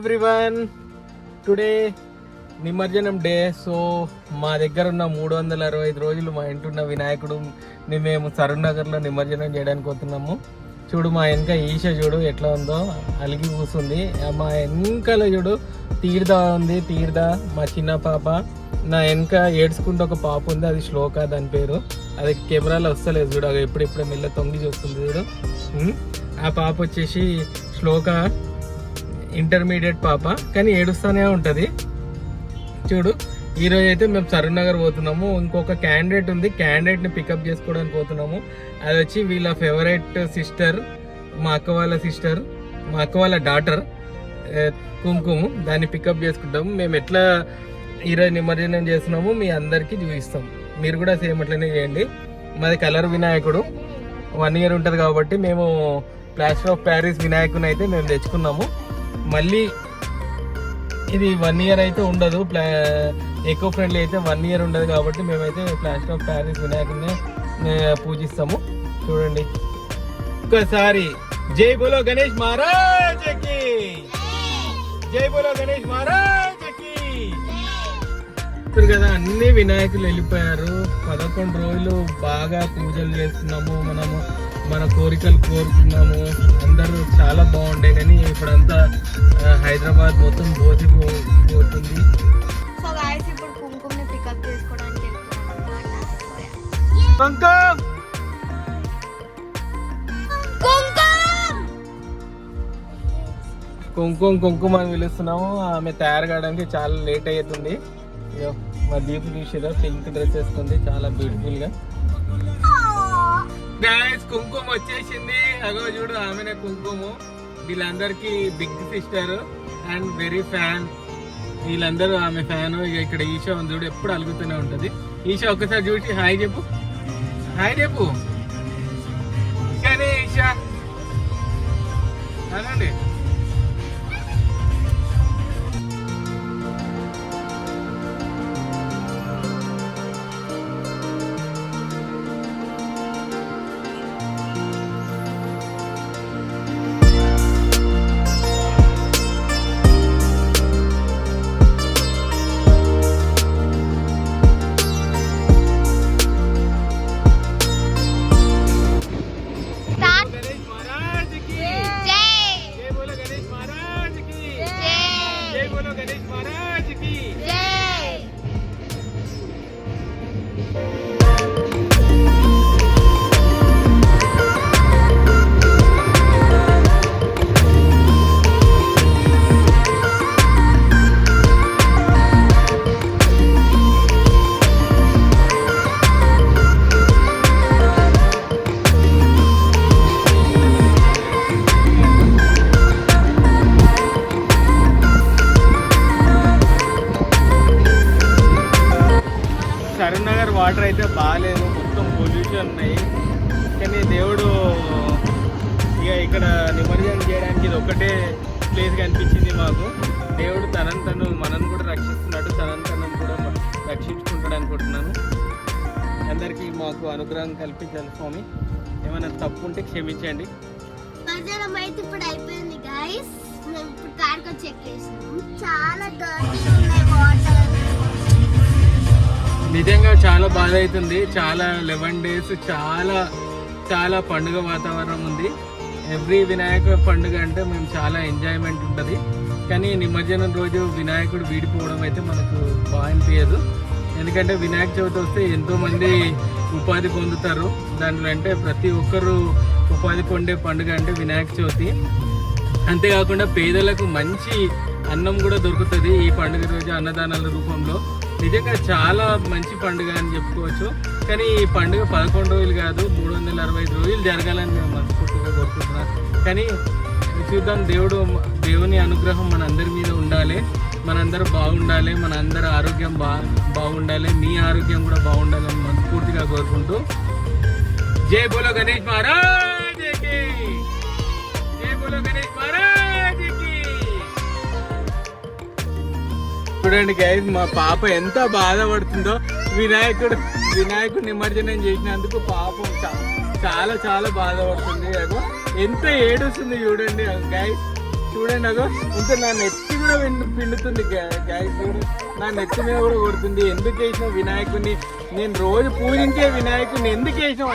Everyone today నిమజ్జనం day. So మా దగ్గర ఉన్న మూడు వందల అరవై ఐదు రోజులు మా ఇంటి ఉన్న వినాయకుడు మేము సరూర్ నగర్లో నిమజ్జనం చేయడానికి వస్తున్నాము చూడు మా వెనక ఈష చూడు ఎట్లా ఉందో అలిగి కూసుంది. మా వెనకాల చూడు తీర్థ ఉంది తీర్థ. మా చిన్న పాప నా వెనక ఏడ్చుకుంటూ ఒక పాప ఉంది అది శ్లోక దాని పేరు. అది కెమెరాలో వస్తలేదు చూడు అది ఎప్పుడెప్పుడు మెల్ల తొంగి చూస్తుంది చూడు. ఆ పాప వచ్చేసి శ్లోక ఇంటర్మీడియట్ పాప కానీ ఏడుస్తూనే ఉంటుంది. చూడు ఈరోజు అయితే మేము సరూర్ నగర్ పోతున్నాము. ఇంకొక క్యాండిడేట్ ఉంది. క్యాండిడేట్ని పికప్ చేసుకోవడానికి పోతున్నాము. అది వచ్చి వీళ్ళ ఫేవరెట్ సిస్టర్ మా అక్క వాళ్ళ సిస్టర్ మా అక్క వాళ్ళ డాటర్ కుంకుమ. దాన్ని పికప్ చేసుకుంటాము. మేము ఎట్లా ఈరోజు నిమజ్జనం చేస్తున్నాము మీ అందరికీ చూపిస్తాం. మీరు కూడా సేమ్ అట్లనే చేయండి. మాది కలర్ వినాయకుడు. వన్ ఇయర్ ఉంటుంది కాబట్టి మేము ప్లాస్టర్ ఆఫ్ ప్యారిస్ వినాయకుని అయితే మేము తెచ్చుకున్నాము. మళ్ళీ ఇది వన్ ఇయర్ అయితే ఉండదు. ప్లా ఎకో ఫ్రెండ్లీ అయితే వన్ ఇయర్ ఉండదు కాబట్టి మేమైతే ప్లాస్టర్ ఆఫ్ ప్యారిస్ వినాయకుడిని పూజిస్తాము. చూడండి. ఒక్కసారి. జై బోలో గణేష్ మహారాజ్కి! జై బోలో గణేష్ మహారాజ్కి! ఇప్పుడు కదా అన్ని వినాయకులు వెళ్ళిపోయారు. పదకొండు రోజులు బాగా పూజలు చేస్తున్నాము. మనము మన కోరికలు కోరుకున్నాము అందరూ చాలా బాగుండే కానీ ఇప్పుడంతా హైదరాబాద్ మొత్తం పోతి పో- పోతుంది సో గాయస్ ఇప్పుడు కుంకుమని పికప్ చేసుకోవడానికి వెళ్తున్నాం. అన్నమాట కుంకుమ్! కుంకుమ అని పిలుస్తున్నాము. ఆమె తయారు కావడానికి చాలా లేట్ అవుతుంది మా దీపు చూసిరా పింక్ డ్రెస్ వేసుకుంది చాలా బ్యూటిఫుల్గా. గాయస్ కుంకుమ వచ్చేసింది. అగో చూడు ఆమెనే కుంకుమ. వీళ్ళందరికీ big sister and very fan. వీళ్ళందరూ ఆమె ఫ్యాన్. ఇక్కడ ఈషా ఉంది చూడు ఎప్పుడు అలుగుతూనే ఉంటుంది. ఈషా ఒకసారి చూసి హాయ్ చెప్పు. హాయ్ చెప్పు. కానీ ఈషా. అనండి. జై బోలో గణేష్ మహారాజ్ వాటర్ అయితే బాగాలేదు. మొత్తం పొల్యూషన్ ఉన్నాయి. కానీ దేవుడు ఇక ఇక్కడ నిమజ్జనం చేయడానికి ఇది ఒకటే ప్లేస్ కనిపించింది మాకు. దేవుడు తనని తను మనని కూడా రక్షిస్తున్నాడు తనని తనను కూడా రక్షించుకుంటాడు అనుకుంటున్నాను. అందరికీ మాకు అనుగ్రహం కల్పించాలి స్వామి. ఏమైనా తప్పు ఉంటే క్షమించండి. మధ్యాహ్నం అయితే ఇప్పుడు అయిపోయింది మేము ఇప్పుడు కార్కి చాలా డర్టీ ఉన్నాయి వాటర్ నిజంగా చాలా బాధ అవుతుంది చాలా లెవెన్ డేస్ చాలా చాలా పండుగ వాతావరణం ఉంది. ఎవ్రీ వినాయక పండుగ అంటే మేము చాలా ఎంజాయ్మెంట్ ఉంటుంది. కానీ నిమజ్జనం రోజు వినాయకుడు వీడిపోవడం అయితే మనకు బాగా అనిపించదు ఎందుకంటే వినాయక చవితి వస్తే ఎంతోమంది ఉపాధి పొందుతారు. దాంట్లో అంటే ప్రతి ఒక్కరు ఉపాధి పొందే పండుగ అంటే వినాయక చవితి. అంతేకాకుండా పేదలకు మంచి అన్నం కూడా దొరుకుతుంది ఈ పండుగ రోజు అన్నదానాల రూపంలో. నిజంగా చాలా మంచి పండుగ అని చెప్పుకోవచ్చు. కానీ ఈ పండుగ పదకొండు రోజులు కాదు మూడు వందల అరవై ఐదు రోజులు జరగాలని మేము మనస్ఫూర్తిగా కోరుకుంటున్నాం. కానీ చూద్దాం దేవుడు దేవుని అనుగ్రహం మనందరి మీద ఉండాలి. మనందరూ బాగుండాలి మనందరి ఆరోగ్యం బా బాగుండాలి మీ ఆరోగ్యం కూడా బాగుండాలని మనస్ఫూర్తిగా కోరుకుంటూ. జై బోలో గణేష్ మహారాజ్! చూడండి గైస్ మా పాప ఎంత బాధపడుతుందో. వినాయకుడు వినాయకుడు నిమజ్జనం చేసినందుకు పాపం చాలా చాలా బాధపడుతుంది. అగో ఎంత ఏడుస్తుంది చూడండి. గైస్ చూడండి అగో ఇంత నా నెత్తి కూడా పిండుతుంది గాయస్ చూడు నా నెత్తి మీద కూడా కొడుతుంది. ఎందుకు వేసిన వినాయకుడిని? నేను రోజు పూజించే వినాయకుడిని ఎందుకు వేసాం